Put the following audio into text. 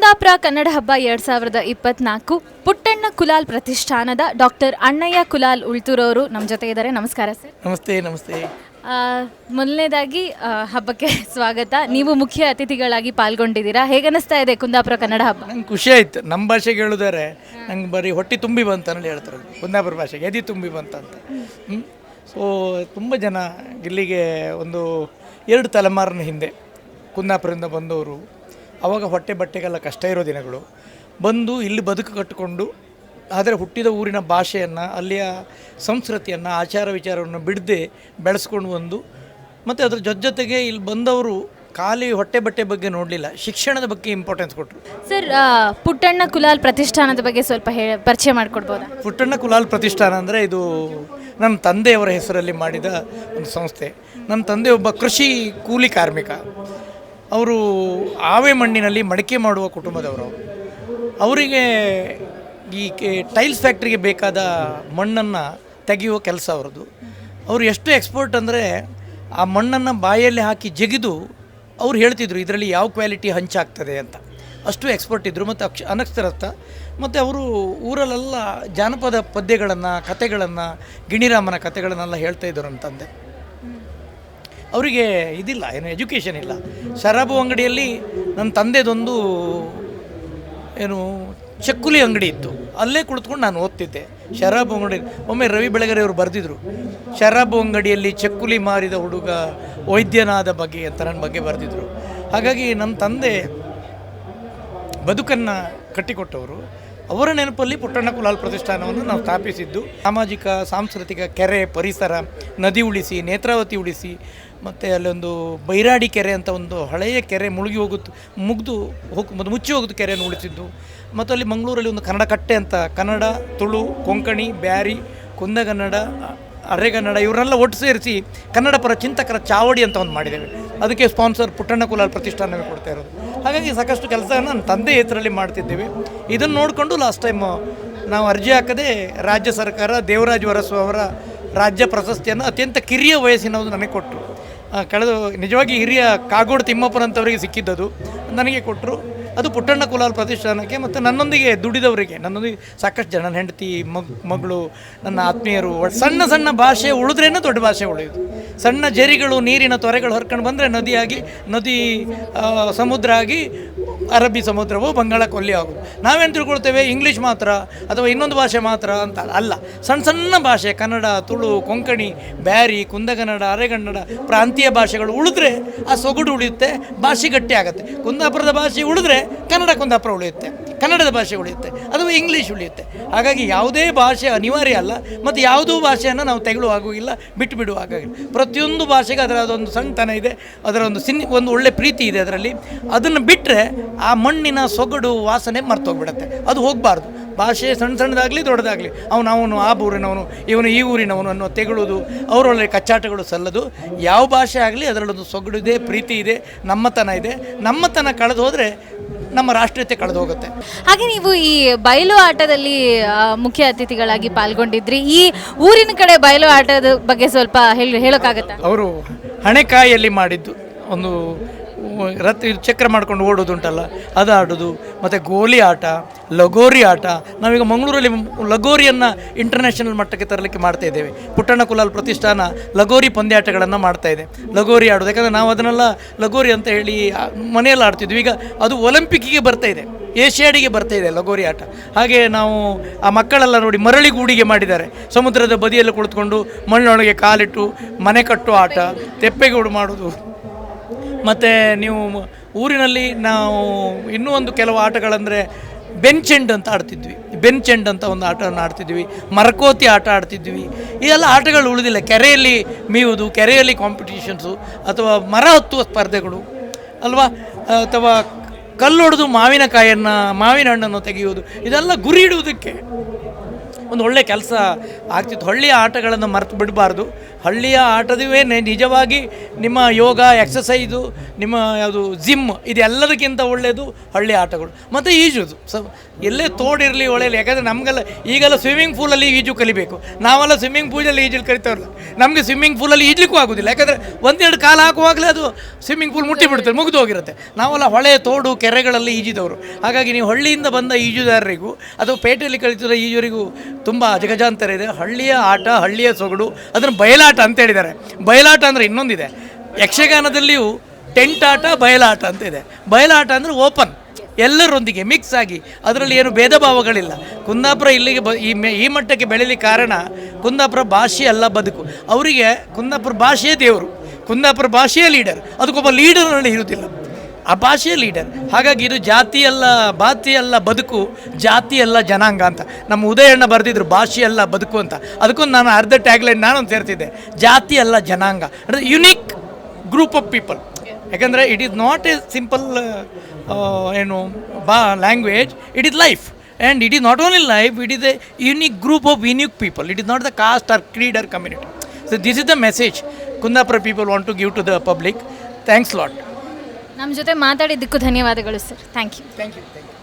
ಕುಂದಾಪುರ ಕನ್ನಡ ಹಬ್ಬ ಎರಡು ಸಾವಿರದ ಇಪ್ಪತ್ನಾಲ್ಕು ಪುಟ್ಟಣ್ಣ ಕುಲಾಲ್ ಪ್ರತಿಷ್ಠಾನದ ಡಾಕ್ಟರ್ ಅಣ್ಣಯ್ಯ ಕುಲಾಲ್ ಉಳ್ತೂರವರು ನಮ್ಮ ಜೊತೆ ಇದ್ದಾರೆ. ನಮಸ್ಕಾರ ಸರ್. ನಮಸ್ತೆ ನಮಸ್ತೆ. ಆ, ಮೊದಲನೇದಾಗಿ ಆ, ಹಬ್ಬಕ್ಕೆ ಸ್ವಾಗತ. ನೀವು ಮುಖ್ಯ ಅತಿಥಿಗಳಾಗಿ ಪಾಲ್ಗೊಂಡಿದ್ದೀರಾ. ಹೇಗನ್ನಿಸ್ತಾ ಇದೆ ಕುಂದಾಪುರ ಕನ್ನಡ ಹಬ್ಬ? ನಂಗೆ ಖುಷಿ ಆಯ್ತು. ನಮ್ಮ ಭಾಷೆಗೆ ಹೇಳಿದರೆ ನಂಗೆ ಬರೀ ಹೊಟ್ಟೆ ತುಂಬಿ ಬಂತ ಅನ್ನೋದು ಹೇಳ್ತಾರೆ ಕುಂದಾಪುರ ಭಾಷೆಗೆ ಎದಿ ತುಂಬಿ ಬಂತಂತ ಸೋ ಸೊ ತುಂಬ ಜನ ಇಲ್ಲಿಗೆ ಒಂದು ಎರಡು ತಲೆಮಾರಿನ ಹಿಂದೆ ಕುಂದಾಪುರದಿಂದ ಬಂದವರು. ಅವಾಗ ಹೊಟ್ಟೆ ಬಟ್ಟೆಗೆಲ್ಲ ಕಷ್ಟ ಇರೋ ದಿನಗಳು. ಬಂದು ಇಲ್ಲಿ ಬದುಕು ಕಟ್ಟಿಕೊಂಡು ಆದರೆ ಹುಟ್ಟಿದ ಊರಿನ ಭಾಷೆಯನ್ನು ಅಲ್ಲಿಯ ಸಂಸ್ಕೃತಿಯನ್ನು ಆಚಾರ ವಿಚಾರವನ್ನು ಬಿಡದೆ ಬೆಳೆಸ್ಕೊಂಡು ಬಂದು ಮತ್ತು ಅದ್ರ ಜೊತೆ ಜೊತೆಗೆ ಇಲ್ಲಿ ಬಂದವರು ಖಾಲಿ ಹೊಟ್ಟೆ ಬಟ್ಟೆ ಬಗ್ಗೆ ನೋಡಲಿಲ್ಲ ಶಿಕ್ಷಣದ ಬಗ್ಗೆ ಇಂಪಾರ್ಟೆನ್ಸ್ ಕೊಟ್ಟರು ಸರ್ ಪುಟ್ಟಣ್ಣ ಕುಲಾಲ್ ಪ್ರತಿಷ್ಠಾನದ ಬಗ್ಗೆ ಸ್ವಲ್ಪ ಹೇಳ ಪರಿಚಯ ಮಾಡಿಕೊಡ್ಬೋದಾ? ಪುಟ್ಟಣ್ಣ ಕುಲಾಲ್ ಪ್ರತಿಷ್ಠಾನ ಅಂದರೆ ಇದು ನಮ್ಮ ತಂದೆಯವರ ಹೆಸರಲ್ಲಿ ಮಾಡಿದ ಒಂದು ಸಂಸ್ಥೆ. ನಮ್ಮ ತಂದೆ ಒಬ್ಬ ಕೃಷಿ ಕೂಲಿ ಕಾರ್ಮಿಕ. ಅವರು ಆವೆ ಮಣ್ಣಿನಲ್ಲಿ ಮಡಿಕೆ ಮಾಡುವ ಕುಟುಂಬದವರು. ಅವರಿಗೆ ಈ ಟೈಲ್ಸ್ ಫ್ಯಾಕ್ಟ್ರಿಗೆ ಬೇಕಾದ ಮಣ್ಣನ್ನು ತೆಗೆಯುವ ಕೆಲಸ ಅವ್ರದ್ದು. ಅವರು ಎಷ್ಟು ಎಕ್ಸ್ಪರ್ಟ್ ಅಂದರೆ ಆ ಮಣ್ಣನ್ನು ಬಾಯಲ್ಲಿ ಹಾಕಿ ಜಗಿದು ಅವ್ರು ಹೇಳ್ತಿದ್ರು, ಇದರಲ್ಲಿ ಯಾವ ಕ್ವಾಲಿಟಿ ಹಂಚಾಗ್ತದೆ ಅಂತ. ಅಷ್ಟು ಎಕ್ಸ್ಪರ್ಟ್ ಇದ್ದರು ಮತ್ತು ಅಕ್ಷ ಅನಕ್ಷರಸ್ಥ. ಮತ್ತು ಅವರು ಊರಲ್ಲೆಲ್ಲ ಜಾನಪದ ಪದ್ಯಗಳನ್ನು ಕತೆಗಳನ್ನು ಗಿಣಿರಾಮನ ಕಥೆಗಳನ್ನೆಲ್ಲ ಹೇಳ್ತಾ ಇದ್ದರು ಅಂತಂದೆ ತಂದೆ. ಅವರಿಗೆ ಇದಿಲ್ಲ, ಏನು ಎಜುಕೇಷನ್ ಇಲ್ಲ. ಶರಾಬು ಅಂಗಡಿಯಲ್ಲಿ ನನ್ನ ತಂದೆದೊಂದು, ಏನು, ಚಕ್ಕುಲಿ ಅಂಗಡಿ ಇತ್ತು. ಅಲ್ಲೇ ಕುಳಿತುಕೊಂಡು ನಾನು ಓದ್ತಿದ್ದೆ. ಶರಾಬು ಅಂಗಡಿ, ಒಮ್ಮೆ ರವಿ ಬೆಳಗೆರೆ ಅವರು ಬರೆದಿದ್ರು. ಶರಾಬು ಅಂಗಡಿಯಲ್ಲಿ ಚಕ್ಕುಲಿ ಮಾರಿದ ಹುಡುಗ ವೈದ್ಯನಾದ ಬಗ್ಗೆ ಅಂತ ನನ್ನ ಬಗ್ಗೆ ಬರೆದಿದ್ರು. ಹಾಗಾಗಿ ನನ್ನ ತಂದೆ ಬದುಕನ್ನು ಕಟ್ಟಿಕೊಟ್ಟವರು. ಅವರ ನೆನಪಲ್ಲಿ ಪುಟ್ಟಣ್ಣ ಕುಲಾಲ್ ಪ್ರತಿಷ್ಠಾನವನ್ನು ನಾವು ಸ್ಥಾಪಿಸಿದ್ದು. ಸಾಮಾಜಿಕ, ಸಾಂಸ್ಕೃತಿಕ ಕೆರೆ, ಪರಿಸರ, ನದಿ ಉಳಿಸಿ, ನೇತ್ರಾವತಿ ಉಳಿಸಿ, ಮತ್ತು ಅಲ್ಲೊಂದು ಬೈರಾಡಿ ಕೆರೆ ಅಂತ ಒಂದು ಹಳೆಯ ಕೆರೆ ಮುಳುಗಿ ಹೋಗುತ್ತೆ, ಮುಗ್ದು ಹೋಗಿ, ಮತ್ತು ಮುಚ್ಚಿ ಹೋಗುದು ಕೆರೆಯನ್ನು ಉಳಿಸಿದ್ದು. ಮತ್ತು ಅಲ್ಲಿ ಮಂಗಳೂರಲ್ಲಿ ಒಂದು ಕನ್ನಡ ಕಟ್ಟೆ ಅಂತ, ಕನ್ನಡ, ತುಳು, ಕೊಂಕಣಿ, ಬ್ಯಾರಿ, ಕುಂದಗನ್ನಡ ಅರೆಗನ್ನಡ, ಇವರೆಲ್ಲ ಒಟ್ಟು ಸೇರಿಸಿ ಕನ್ನಡ ಪರ ಚಿಂತಕರ ಚಾವಡಿ ಅಂತ ಒಂದು ಮಾಡಿದ್ದೇವೆ. ಅದಕ್ಕೆ ಸ್ಪಾನ್ಸರ್ ಪುಟ್ಟಣ್ಣ ಕುಲಾಲ್ ಪ್ರತಿಷ್ಠಾನವೇ ಕೊಡ್ತಾ ಇರೋದು. ಹಾಗಾಗಿ ಸಾಕಷ್ಟು ಕೆಲಸ ನನ್ನ ತಂದೆ ಹೆಸರಲ್ಲಿ ಮಾಡ್ತಿದ್ದೀವಿ. ಇದನ್ನು ನೋಡಿಕೊಂಡು ಲಾಸ್ಟ್ ಟೈಮ್ ನಾವು ಅರ್ಜಿ ಹಾಕದೆ ರಾಜ್ಯ ಸರ್ಕಾರ ದೇವರಾಜ್ ವರಸು ಅವರ ರಾಜ್ಯ ಪ್ರಶಸ್ತಿಯನ್ನು ಅತ್ಯಂತ ಕಿರಿಯ ವಯಸ್ಸಿನವರು ನನಗೆ ಕೊಟ್ಟರು ಕಳೆದು ನಿಜವಾಗಿ ಹಿರಿಯ ಕಾಗೋಡು ತಿಮ್ಮಪ್ಪನಂತವರಿಗೆ ಸಿಕ್ಕಿದ್ದದು. ನನಗೆ ಕೊಟ್ಟರು ಅದು ಪುಟ್ಟಣ್ಣ ಕುಲಾಲ್ ಪ್ರತಿಷ್ಠಾನಕ್ಕೆ ಮತ್ತು ನನ್ನೊಂದಿಗೆ ದುಡಿದವರಿಗೆ, ನನ್ನೊಂದಿಗೆ ಸಾಕಷ್ಟು ಜನ, ನನ್ನ ಹೆಂಡತಿ, ಮಗ್, ಮಗಳು, ನನ್ನ ಆತ್ಮೀಯರು ಸಣ್ಣ ಸಣ್ಣ ಭಾಷೆ ಉಳಿದ್ರೇನೆ ದೊಡ್ಡ ಭಾಷೆ ಉಳಿಯೋದು. ಸಣ್ಣ ಜರಿಗಳು, ನೀರಿನ ತೊರೆಗಳು ಹರ್ಕೊಂಡು ಬಂದರೆ ನದಿಯಾಗಿ, ನದಿ ಸಮುದ್ರ ಆಗಿ ಅರಬ್ಬಿ ಸಮುದ್ರವು ಬಂಗಾಳ ಕೊಲ್ಲಿ ಆಗೋದು ನಾವೇನು ತಿಳ್ಕೊಳ್ತೇವೆ? ಇಂಗ್ಲೀಷ್ ಮಾತ್ರ ಅಥವಾ ಇನ್ನೊಂದು ಭಾಷೆ ಮಾತ್ರ ಅಂತ ಅಲ್ಲ. ಸಣ್ಣ ಸಣ್ಣ ಭಾಷೆ, ಕನ್ನಡ, ತುಳು, ಕೊಂಕಣಿ, ಬ್ಯಾರಿ, ಕುಂದಗನ್ನಡ, ಅರೆಗನ್ನಡ ಪ್ರಾಂತೀಯ ಭಾಷೆಗಳು ಉಳಿದ್ರೆ ಆ ಸೊಗಡು ಉಳಿಯುತ್ತೆ, ಭಾಷೆ ಗಟ್ಟಿ ಆಗುತ್ತೆ. ಕುಂದಾಪುರದ ಭಾಷೆ ಉಳಿದ್ರೆ ಕನ್ನಡ ಕುಂದಾಪುರ ಉಳಿಯುತ್ತೆ. ಕನ್ನಡದ ಭಾಷೆ ಉಳಿಯುತ್ತೆ ಅಥವಾ ಇಂಗ್ಲೀಷ್ ಉಳಿಯುತ್ತೆ. ಹಾಗಾಗಿ ಯಾವುದೇ ಭಾಷೆ ಅನಿವಾರ್ಯ ಅಲ್ಲ, ಮತ್ತು ಯಾವುದೂ ಭಾಷೆಯನ್ನು ನಾವು ತೆಗೆಳುವ ಆಗುವುದಿಲ್ಲ, ಬಿಟ್ಟು ಬಿಡುವ ಹಾಗಾಗಿಲ್ಲ. ಪ್ರತಿಯೊಂದು ಭಾಷೆಗೆ ಅದರ ಅದೊಂದು ಸಣ್ಣತನ ಇದೆ, ಅದರ ಒಂದು ಸಿನ್, ಒಂದು ಒಳ್ಳೆ ಪ್ರೀತಿ ಇದೆ ಅದರಲ್ಲಿ. ಅದನ್ನು ಬಿಟ್ಟರೆ ಆ ಮಣ್ಣಿನ ಸೊಗಡು ವಾಸನೆ ಮರ್ತೋಗ್ಬಿಡುತ್ತೆ. ಅದು ಹೋಗಬಾರ್ದು. ಭಾಷೆ ಸಣ್ಣ ಸಣ್ಣದಾಗಲಿ ದೊಡ್ಡದಾಗಲಿ, ಅವನು ಅವನು, ಆ ಊರಿನವನು, ಇವನು ಈ ಊರಿನವನು ಅನ್ನೋ ತೆಗೊಳ್ಳೋದು ಅವರೊಳ್ಳೆ ಕಚ್ಚಾಟಗಳು ಸಲ್ಲದು. ಯಾವ ಭಾಷೆ ಆಗಲಿ ಅದರಲ್ಲೊಂದು ಸೊಗಡು ಇದೆ ಪ್ರೀತಿ ಇದೆ, ನಮ್ಮತನ ಇದೆ. ನಮ್ಮತನ ಕಳೆದು ಹೋದರೆ ನಮ್ಮ ರಾಷ್ಟ್ರೀಯತೆ ಕಳೆದು ಹೋಗುತ್ತೆ ಹಾಗೆ ನೀವು ಈ ಬಯಲು ಆಟದಲ್ಲಿ ಆ, ಮುಖ್ಯ ಅತಿಥಿಗಳಾಗಿ ಪಾಲ್ಗೊಂಡಿದ್ರಿ. ಈ ಊರಿನ ಕಡೆ ಬಯಲು ಆಟದ ಬಗ್ಗೆ ಸ್ವಲ್ಪ ಹೇಳಿ ಹೇಳೋಕ್ಕಾಗತ್ತಾ? ಅವರು ಹಣೆಕಾಯಲ್ಲಿ ಮಾಡಿದ್ದು ಒಂದು ಇದು ಚಕ್ರ ಮಾಡ್ಕೊಂಡು ಓಡೋದುಂಟಲ್ಲ ಅದು ಆಡೋದು. ಮತ್ತು ಗೋಲಿ ಆಟ, ಲಗೋರಿ ಆಟ. ನಾವೀಗ ಮಂಗಳೂರಲ್ಲಿ ಲಗೋರಿಯನ್ನು ಇಂಟರ್ನ್ಯಾಷನಲ್ ಮಟ್ಟಕ್ಕೆ ತರಲಿಕ್ಕೆ ಮಾಡ್ತಾ ಇದ್ದೇವೆ. ಪುಟ್ಟಣ್ಣ ಕುಲಾಲ್ ಪ್ರತಿಷ್ಠಾನ ಲಗೋರಿ ಪಂದ್ಯಾಟಗಳನ್ನು ಮಾಡ್ತಾ ಇದೆ. ಲಗೋರಿ ಆಡೋದು. ಯಾಕಂದರೆ ನಾವು ಅದನ್ನೆಲ್ಲ ಲಗೋರಿ ಅಂತ ಹೇಳಿ ಮನೆಯಲ್ಲಿ ಆಡ್ತಿದ್ವಿ. ಈಗ ಅದು ಒಲಿಂಪಿಕ್ಕಿಗೆ ಬರ್ತಾ ಇದೆ. ಏಷ್ಯಾಡಿಗೆ ಬರ್ತಾ ಇದೆ ಲಗೋರಿ ಆಟ. ಹಾಗೆ ನಾವು ಆ ಮಕ್ಕಳೆಲ್ಲ ನೋಡಿ ಮರಳಿ ಗೂಡಿಗೆ ಮಾಡಿದ್ದಾರೆ. ಸಮುದ್ರದ ಬದಿಯಲ್ಲಿ ಕುಳಿತುಕೊಂಡು ಮಣ್ಣೊಳಗೆ ಕಾಲಿಟ್ಟು ಮನೆ ಕಟ್ಟುವ ಆಟ, ತೆಪ್ಪೆಗೂಡು ಮಾಡೋದು. ಮತ್ತು ನೀವು ಊರಿನಲ್ಲಿ ನಾವು ಇನ್ನೂ ಒಂದು ಕೆಲವು ಆಟಗಳಂದರೆ ಬೆಂಚೆಂಡ್ ಅಂತ ಆಡ್ತಿದ್ವಿ. ಬೆಂಚೆಂಡ್ ಅಂತ ಒಂದು ಆಟವನ್ನು ಆಡ್ತಿದ್ವಿ. ಮರಕೋತಿ ಆಟ ಆಡ್ತಿದ್ವಿ. ಇದೆಲ್ಲ ಆಟಗಳು ಉಳಿದಿಲ್ಲ. ಕೆರೆಯಲ್ಲಿ ಮೀವುದು ಕೆರೆಯಲ್ಲಿ ಕಾಂಪಿಟೇಷನ್ಸು ಅಥವಾ ಮರ ಹತ್ತುವ ಸ್ಪರ್ಧೆಗಳು ಅಲ್ವಾ? ಅಥವಾ ಕಲ್ಲೊಡೆದು ಮಾವಿನಕಾಯನ್ನು, ಮಾವಿನ ಹಣ್ಣನ್ನು ತೆಗೆಯುವುದು. ಇದೆಲ್ಲ ಗುರಿ ಇಡುವುದಕ್ಕೆ ಒಂದು ಒಳ್ಳೆಯ ಕೆಲಸ ಆಗ್ತಿತ್ತು. ಹಳ್ಳಿಯ ಆಟಗಳನ್ನು ಮರೆತು ಬಿಡಬಾರ್ದು. ಹಳ್ಳಿಯ ಆಟದುವೇ ನಿಜವಾಗಿ ನಿಮ್ಮ ಯೋಗ ಎಕ್ಸಸೈಸು ನಿಮ್ಮ ಯಾವುದು ಜಿಮ್ ಇದೆಲ್ಲದಕ್ಕಿಂತ ಒಳ್ಳೆಯದು ಹಳ್ಳಿ ಆಟಗಳು. ಮತ್ತು ಈಜುದು ಸ, ಎಲ್ಲೇ ತೋಡಿರಲಿ ಒಳ್ಳೆಯಲ್ಲಿ ಯಾಕಂದರೆ ನಮಗೆಲ್ಲ ಈಗೆಲ್ಲ ಸ್ವಿಮ್ಮಿಂಗ್ ಪೂಲಲ್ಲಿ ಈಜು ಕಲಿಬೇಕು. ನಾವೆಲ್ಲ ಸ್ವಿಮ್ಮಿಂಗ್ ಪೂಲಲ್ಲಿ ಈಜಲು ಕಲಿತವ್ರಲ್ಲ. ನಮಗೆ ಸ್ವಿಮ್ಮಿಂಗ್ ಪೂಲಲ್ಲಿ ಈಜಲಿಕ್ಕೂ ಆಗೋದಿಲ್ಲ. ಯಾಕಂದರೆ ಒಂದೆರಡು ಕಾಲ ಹಾಕುವಾಗಲೇ ಅದು ಸ್ವಿಮ್ಮಿಂಗ್ ಪೂಲ್ ಮುಟ್ಟಿ ಬಿಡ್ತಾರೆ ಮುಗಿದು ಹೋಗಿರುತ್ತೆ. ನಾವೆಲ್ಲ ಹೊಳೆ, ತೋಡು, ಕೆರೆಗಳಲ್ಲಿ ಈಜಿದವರು. ಹಾಗಾಗಿ ನೀವು ಹಳ್ಳಿಯಿಂದ ಬಂದ ಈಜುದಾರರಿಗೂ ಅಥವಾ ಪೇಟೆಯಲ್ಲಿ ಕಲಿತಿರೋ ಈಜುವರಿಗೂ ತುಂಬ ಅಜಗಜಾಂತರ ಇದೆ. ಹಳ್ಳಿಯ ಆಟ, ಹಳ್ಳಿಯ ಸೊಗಡು, ಅದನ್ನು ಬಯಲಾಟ ಅಂತ ಹೇಳಿದ್ದಾರೆ. ಬಯಲಾಟ ಅಂದರೆ ಇನ್ನೊಂದಿದೆ. ಯಕ್ಷಗಾನದಲ್ಲಿಯೂ ಟೆಂಟ್ ಆಟ ಬಯಲಾಟ ಅಂತ ಇದೆ. ಬಯಲಾಟ ಅಂದರೆ ಓಪನ್. ಎಲ್ಲರೊಂದಿಗೆ ಮಿಕ್ಸ್ ಆಗಿ. ಅದರಲ್ಲಿ ಏನು ಭೇದ ಭಾವಗಳಿಲ್ಲ ಕುಂದಾಪುರ ಇಲ್ಲಿಗೆ ಬ ಈ ಮೆ ಈ ಮಟ್ಟಕ್ಕೆ ಬೆಳೀಲಿ ಕಾರಣ ಕುಂದಾಪುರ ಭಾಷೆ ಅಲ್ಲ ಬದುಕು. ಅವರಿಗೆ ಕುಂದಾಪುರ ಭಾಷೆಯೇ ದೇವರು. ಕುಂದಾಪುರ ಭಾಷೆಯೇ ಲೀಡರ್ ಅದಕ್ಕೊಬ್ಬ ಲೀಡರ್ನಲ್ಲಿ ಇರುವುದಿಲ್ಲ. ಆ ಭಾಷೆಯ ಲೀಡರ್. ಹಾಗಾಗಿ ಇದು ಜಾತಿ ಅಲ್ಲ ಬಾತಿ ಅಲ್ಲ, ಬದುಕು, ಜಾತಿ ಅಲ್ಲ, ಜನಾಂಗ ಅಂತ. ನಮ್ಮ ಉದಯಣ್ಣ ಬರೆದಿದ್ರು ಭಾಷೆ ಅಲ್ಲ, ಬದುಕು ಅಂತ. ಅದಕ್ಕೊಂದು ನಾನು ಅರ್ಧ ಟ್ಯಾಗ್ಲೈನ್ ನಾನು ಸೇರ್ತಿದ್ದೆ. ಜಾತಿ ಅಲ್ಲ, ಜನಾಂಗ. ಅಂದರೆ ಯುನೀಕ್ ಗ್ರೂಪ್ ಆಫ್ ಪೀಪಲ್ ಯಾಕಂದರೆ it is not a simple ಏನು, ಬಾ language it is life and it is not only life it is a unique group of unique people it is not the caste or creed or community so this is the message Kundapura people want to give to the public thanks lot ನಮ್ಮ ಜೊತೆ ಮಾತಾಡಿದ್ದಕ್ಕೂ ಧನ್ಯವಾದಗಳು sir thank you thank you you